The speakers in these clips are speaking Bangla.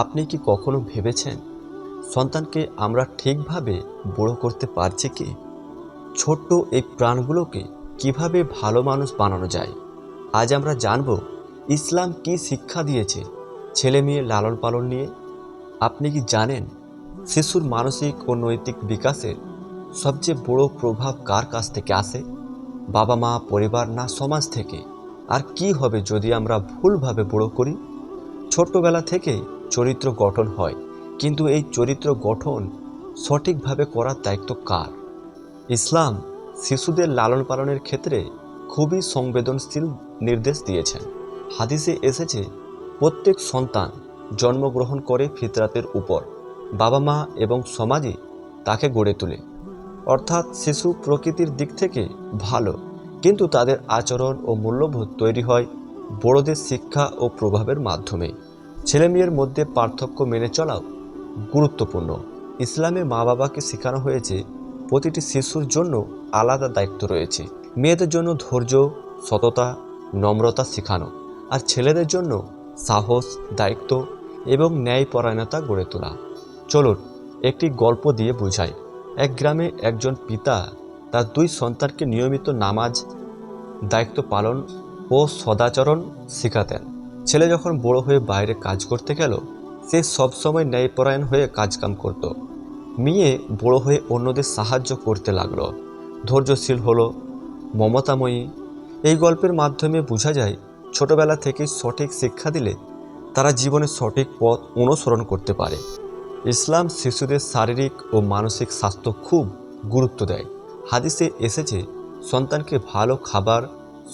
আপনি কি কখনো ভেবেছেন সন্তানকে আমরা ঠিকভাবে বড় করতে পারছি কি? ছোট্ট এই প্রাণগুলোকে কীভাবে ভালো মানুষ বানানো যায়? আজ আমরা জানব ইসলাম কি শিক্ষা দিয়েছে ছেলে মেয়ে লালন পালন নিয়ে। আপনি কি জানেন শিশুর মানসিক ও নৈতিক বিকাশের সবচেয়ে বড় প্রভাব কার কাছ থেকে আসে? বাবা মা, পরিবার না সমাজ থেকে? আর কি হবে যদি আমরা ভুলভাবে বড় করি? ছোট্টবেলা থেকেই চরিত্র গঠন হয়। কিন্তু এই চরিত্র গঠন সঠিকভাবে করার দায়িত্ব কার? ইসলাম শিশুদের লালন পালনের ক্ষেত্রে খুবই সংবেদনশীল নির্দেশ দিয়েছেন। হাদিসে এসেছে, প্রত্যেক সন্তান জন্মগ্রহণ করে ফিতরাতের উপর, বাবা মা এবং সমাজে তাকে গড়ে তোলে। অর্থাৎ শিশু প্রকৃতির দিক থেকে ভালো, কিন্তু তাদের আচরণ ও মূল্যবোধ তৈরি হয় বড়দের শিক্ষা ও প্রভাবের মাধ্যমে। ছেলে মেয়ের মধ্যে পার্থক্য মেনে চলাও গুরুত্বপূর্ণ। ইসলামে মা বাবাকে শেখানো হয়েছে, প্রতিটি শিশুর জন্য আলাদা দায়িত্ব রয়েছে। মেয়েদের জন্য ধৈর্য, সততা, নম্রতা শেখানো আর ছেলেদের জন্য সাহস, দায়িত্ব এবং ন্যায়পরায়ণতা গড়ে তোলা। চলুন, একটি গল্প দিয়ে বোঝাই। এক গ্রামে একজন পিতা তার দুই সন্তানকে নিয়মিত নামাজ, দায়িত্ব পালন ও সদাচরণ শেখাতেন। ছেলে যখন বড় হয়ে বাইরে কাজ করতে গেল, সে সবসময় ন্যায়পরায়ণ হয়ে কাজকাম করত। মেয়ে বড় হয়ে অন্যদের সাহায্য করতে লাগল। ধৈর্যশীল হলো, মমতাময়ী। এই গল্পের মাধ্যমে বোঝা যায়, ছোটবেলা থেকে সঠিক শিক্ষা দিলে তারা জীবনে সঠিক পথ অনুসরণ করতে পারে। ইসলাম শিশুদের শারীরিক ও মানসিক স্বাস্থ্য খুব গুরুত্ব দেয়। হাদিসে এসেছে, সন্তানকে ভালো খাবার,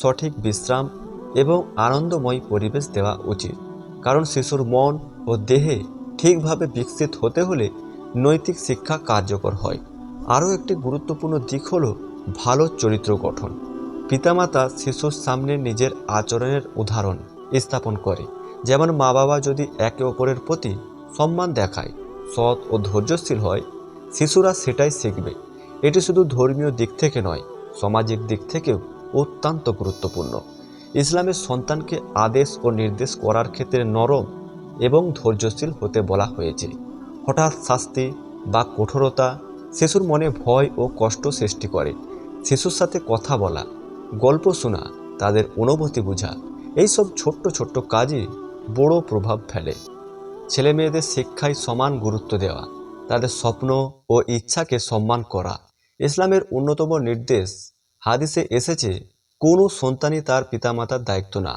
সঠিক বিশ্রাম এবং আনন্দময় পরিবেশ দেওয়া উচিত। কারণ শিশুর মন ও দেহে ঠিকভাবে বিকশিত হতে হলে নৈতিক শিক্ষা কার্যকর হয়। আরও একটি গুরুত্বপূর্ণ দিক হল ভালো চরিত্র গঠন। পিতামাতা শিশুর সামনে নিজের আচরণের উদাহরণ স্থাপন করে। যেমন মা বাবা যদি একে অপরের প্রতি সম্মান দেখায়, সৎ ও ধৈর্যশীল হয়, শিশুরা সেটাই শিখবে। এটি শুধু ধর্মীয় দিক থেকে নয়, সামাজিক দিক থেকেও অত্যন্ত গুরুত্বপূর্ণ। ইসলামের সন্তানকে আদেশ ও নির্দেশ করার ক্ষেত্রে নরম এবং ধৈর্যশীল হতে বলা হয়েছে। হঠাৎ শাস্তি বা কঠোরতা, শিশুর মনে ভয় ও কষ্ট সৃষ্টি করে। শিশুর সাথে কথা বলা, গল্প শোনা, তাদের অনুভূতি বোঝা, এইসব ছোট্ট ছোট্ট কাজই বড় প্রভাব ফেলে। ছেলে মেয়েদের শিক্ষায় সমান গুরুত্ব দেওয়া, তাদের স্বপ্ন ও ইচ্ছাকে সম্মান করা, ইসলামের অন্যতম নির্দেশ। হাদিসে এসেছে কোনো সন্তানই তার পিতামাতার দায়িত্ব না।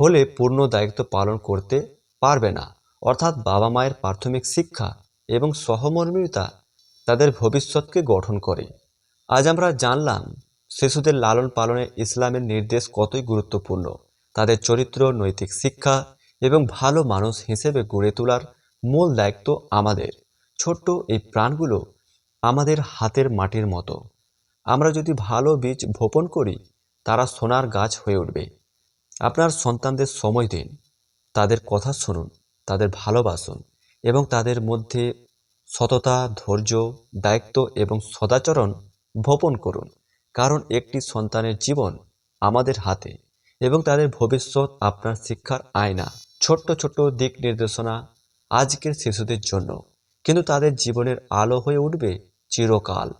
হলে পূর্ণ দায়িত্ব পালন করতে পারবে না। অর্থাৎ বাবা মায়ের প্রাথমিক শিক্ষা এবং সহমর্মিতা তাদের ভবিষ্যৎকে গঠন করে। আজ আমরা জানলাম, শিশুদের লালন পালনে ইসলামের নির্দেশ কতই গুরুত্বপূর্ণ, তাদের চরিত্র, নৈতিক শিক্ষা এবং ভালো মানুষ হিসেবে গড়ে তোলার মূল দায়িত্ব আমাদের। ছোট্ট এই প্রাণগুলো আমাদের হাতের মাটির মতো। আমরা যদি ভালো বীজ বপন করি তারা সোনার গাছ হয়ে উঠবে। আপনার সন্তানদের সময় দিন। তাদের কথা শুনুন, তাদের ভালোবাসুন এবং তাদের মধ্যে সততা, ধৈর্য, দায়িত্ব এবং সদাচরণ বপন করুন। কারণ একটি সন্তানের জীবন আমাদের হাতে এবং তাদের ভবিষ্যৎ আপনার শিক্ষার আয়না। ছোট্ট ছোট্ট দিক নির্দেশনা আজকের শিশুদের জন্য। কিন্তু তাদের জীবনের আলো হয়ে উঠবে চিরকাল।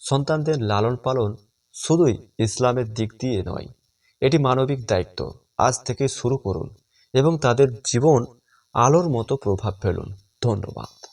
সন্তানদের লালন পালন শুধুই ইসলামের দিক দিয়ে নয়, এটি মানবিক দায়িত্ব। আজ থেকে শুরু করুন এবং তাদের জীবন আলোর মতো প্রভাব ফেলুন। ধন্যবাদ।